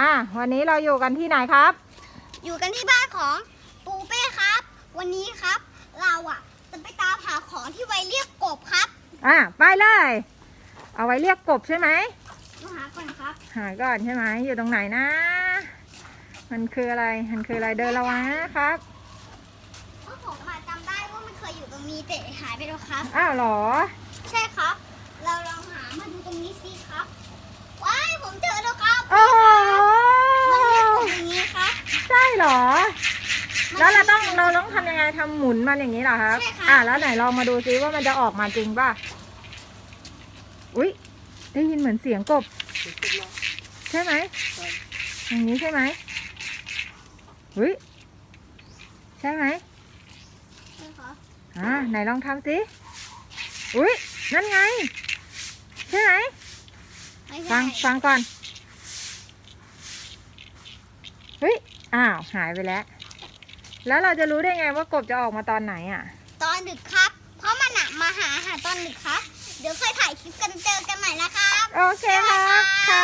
อะวันนี้เราอยู่กันที่ไหนครับ อยู่กันที่บ้านของปูเป้ครับ วันนี้ครับ เราอะจะไปตามหาของที่ไว้เรียกกบครับ อะไปเลย เอาไว้เรียกกบใช่ไหมมาหาก่อนครับ หาก่อนใช่ไหมอยู่ตรงไหนนะ มันคืออะไรมันคืออะไรเดินระวังนะครับเพราะผมอะจำได้ว่ามันเคยอยู่ตรงนี้แต่หายไปแล้วครับ อ้าวเหรอ ใช่ครับ เราลองหามาดูตรงนี้สิครับว้ายผมเจอแล้วครับ โอ้โห มันเรียกกบอย่างนี้ครับ ใช่เหร อมันแล้วเราต้องเราต้องทำยังไงทำหมุนมันอย่างนี้เหรอครับ ใช่ค่ะ อะแล้วไหนลองมาดูซิว่ามันจะออกมาจริงป่ะ อุ๊ย ได้ยินเหมือนเสียงกบ ใช่ไหม อย่างนี้ใช่ไหมอุ๊ย ใช่ไหมใช่ครับอ่าไหนลองทำสิ อุ๊ย นั่นไง ใช่ไหมไม่ฟัใช่งฟังก่อน เฮ้ย อ้าวหายไปแล้ว แล้วเราจะรู้ได้ไงว่ากบจะออกมาตอนไหนอะ ตอนดึกครับ เพราะมันอะมาหาอาหารตอนดึกครับ เดี๋ยวค่อยถ่ายคลิปกันเจอกันใหม่นะครับ โอเคครับครับ